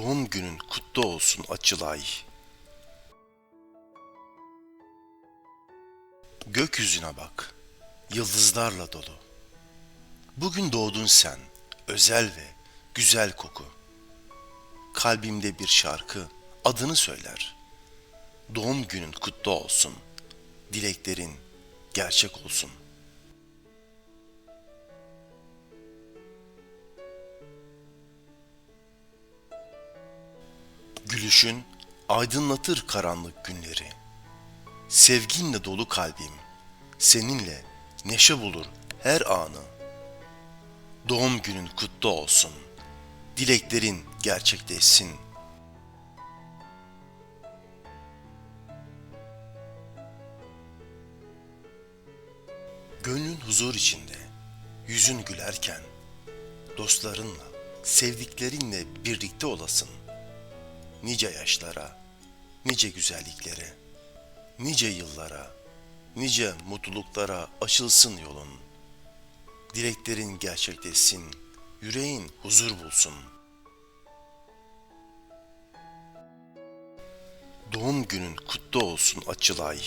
Doğum günün kutlu olsun Açılay. Gökyüzüne bak, yıldızlarla dolu. Bugün doğdun sen, özel ve güzel koku. Kalbimde bir şarkı adını söyler. Doğum günün kutlu olsun, dileklerin gerçek olsun. Gülüşün aydınlatır karanlık günleri. Sevginle dolu kalbim, seninle neşe bulur her anı. Doğum günün kutlu olsun, dileklerin gerçekleşsin. Gönlün huzur içinde, yüzün gülerken, dostlarınla, sevdiklerinle birlikte olasın nice yaşlara, nice güzelliklere, nice yıllara, nice mutluluklara açılsın yolun. Dileklerin gerçekleşsin, yüreğin huzur bulsun. Doğum günün kutlu olsun Açılay.